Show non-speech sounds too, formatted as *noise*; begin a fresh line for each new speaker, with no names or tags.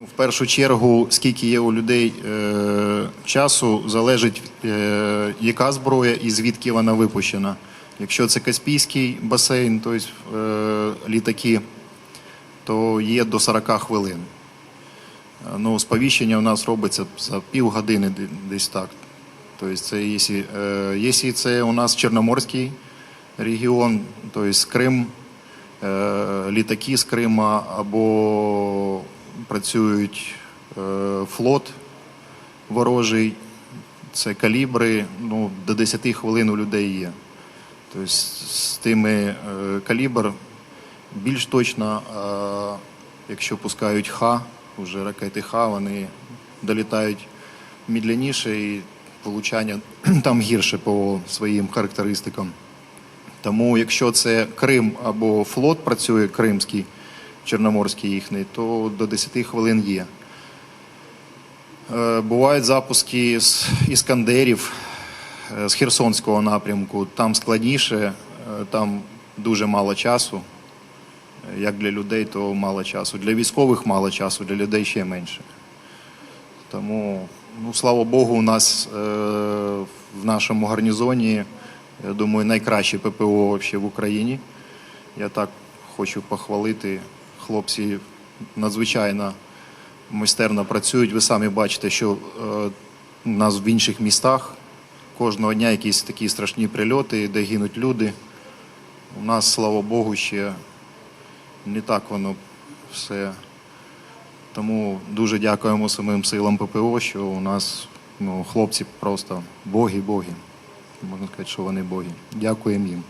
В першу чергу, скільки є у людей е, часу, залежить, е, яка зброя і звідки вона випущена. Якщо це Каспійський басейн, тобто е, літаки, то є до 40 хвилин. Е, Ну, сповіщення у нас робиться за півгодини де- десь так. Тобто, це якщо, е, якщо це у нас Чорноморський регіон, тобто Крим, е, літаки з Крима або працюють е, флот ворожий, це калібри, ну, до 10 хвилин у людей є. Тобто з тими е, калібр більш точно, а якщо пускають Х, вже ракети Х, вони долітають медленніше і влучання *clears throat* там гірше по своїм характеристикам. Тому якщо це Крим або флот працює кримський, чорноморський їхній, то до 10 хвилин є. Е, Бувають запуски з іскандерів е, з Херсонського напрямку. Там складніше, е, там дуже мало часу. Як для людей, то мало часу. Для військових мало часу, для людей ще менше. Тому, ну, слава Богу, у нас в нашому гарнізоні, я думаю, найкраще ППО вообще в Україні. Я так хочу похвалити. Хлопці надзвичайно майстерно працюють. Ви самі бачите, що е, у нас в інших містах кожного дня якісь такі страшні прильоти, де гинуть люди. У нас, слава Богу, ще не так воно все. Тому дуже дякуємо самим силам ППО, що у нас ну, хлопці просто боги-боги. Можна сказати, що вони боги. Дякуємо їм.